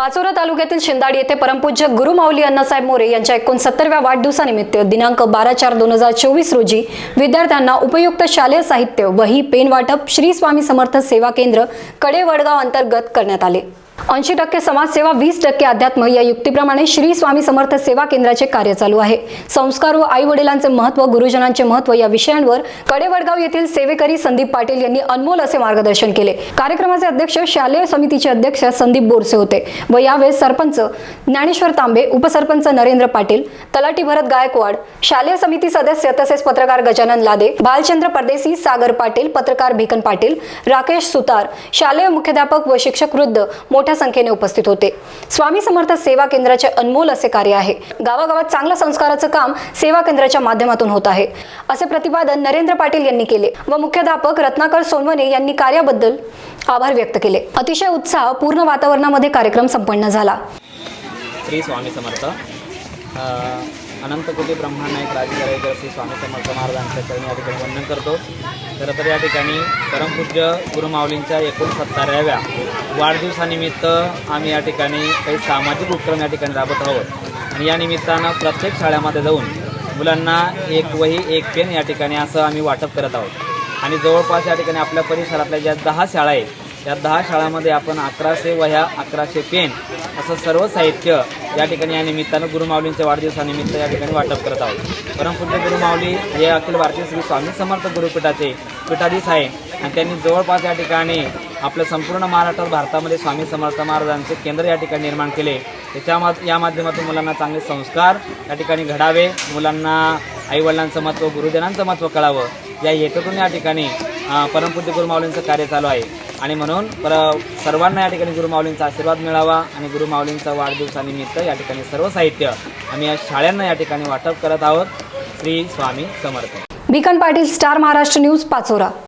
पाचोरा तालुक्यातील शिंदाडी येथे परमपूज्य गुरुमाऊली अण्णासाहेब मोरे यांच्या एकोणसत्तरव्या वाढदिवसानिमित्त दिनांक बारा चार दोन हजार चोवीस रोजी विद्यार्थ्यांना उपयुक्त शालेय साहित्य वही पेन वाटप श्री स्वामी समर्थ सेवा केंद्रकडे वडगाव अंतर्गत करण्यात आले. ऐंशी टक्के समाजसेवा वीस टक्के अध्यात्म या युक्तीप्रमाणे श्री स्वामी समर्थ सेवा केंद्राचे कार्य चालू आहे. संस्कार व आई वडिलांचे महत्त्व गुरुजनांचे महत्त्व या विषयांवर कडेवडगाव येथील सेवेकरी संदीप पाटील यांनी अनमोल असे मार्गदर्शन केले. कार्यक्रमाचे अध्यक्ष शालेय समितीचे अध्यक्ष संदीप बोरसे होते व यावेळेस सरपंच ज्ञानेश्वर तांबे उपसरपंच नरेंद्र पाटील तलाठी भरत गायकवाड शालेय समिती सदस्य तसेच पत्रकार गजानन लादे भालचंद्र परदेसी सागर पाटील पत्रकार भिकन पाटील राकेश सुतार शालेय मुख्याध्यापक व शिक्षक वृद्ध मोठ्या संख्येने उपस्थित होते. स्वामी समर्थ सेवा केंद्राचे अनमोल असे कार्य आहे. गावागावात चांगल्या संस्काराचं काम सेवा केंद्राच्या माध्यमातून होत आहे. असे प्रतिपादन नरेंद्र पाटील यांनी केले व मुख्याध्यापक रत्नाकर सोनवणे यांनी कार्याबद्दल आभार व्यक्त केले. अतिशय उत्साह पूर्ण वातावरणामध्ये कार्यक्रम संपन्न झाला. श्री स्वामी समर्थ. अनंत कोटी ब्रह्मांड नायक श्री स्वामी समर्थ महाराजांच्या चरणी या ठिकाणी वंदन करतो. खरं तर या ठिकाणी परमपूज्य गुरुमाऊलींच्या एकोणसत्तराव्या वाढदिवसानिमित्त आम्ही या ठिकाणी काही सामाजिक उपक्रम या ठिकाणी राबत आहोत. आणि या निमित्तानं प्रत्येक शाळेमध्ये जाऊन मुलांना एक वही एक पेन या ठिकाणी असं आम्ही वाटप करत आहोत. आणि जवळपास या ठिकाणी आपल्या परिसरातल्या ज्या दहा शाळा आहेत या दहा शाळांमध्ये आपण अकराशे वह्या अकराशे पेन असं सर्व साहित्य या ठिकाणी या निमित्तानं गुरुमाऊलींच्या वाढदिवसानिमित्त या ठिकाणी वाटप करत आहोत. परमपूज्य गुरुमाऊली हे अखिल भारतीय श्री स्वामी समर्थ गुरुपीठाचे पीठाधीश आहे आणि त्यांनी जवळपास या ठिकाणी आपलं संपूर्ण महाराष्ट्रात भारतामध्ये स्वामी समर्थ महाराजांचे केंद्र या ठिकाणी निर्माण केले. त्याच्या मा या माध्यमातून मुलांना चांगले संस्कार या ठिकाणी घडावे मुलांना आईवडिलांचं महत्त्व गुरुजनांचं महत्त्व कळावं या हेतूतून या ठिकाणी परमपूज्य गुरुमाऊलींचं कार्य चालू आहे. आणि म्हणून पर सर्वांना या ठिकाणी गुरुमाऊलींचा आशीर्वाद मिळावा आणि गुरुमाऊलींचा वाढदिवसानिमित्त या ठिकाणी सर्व साहित्य आम्ही या शाळांना या ठिकाणी वाटप करत आहोत. श्री स्वामी समर्थ. Bikan Patil Star Maharashtra News Pachora.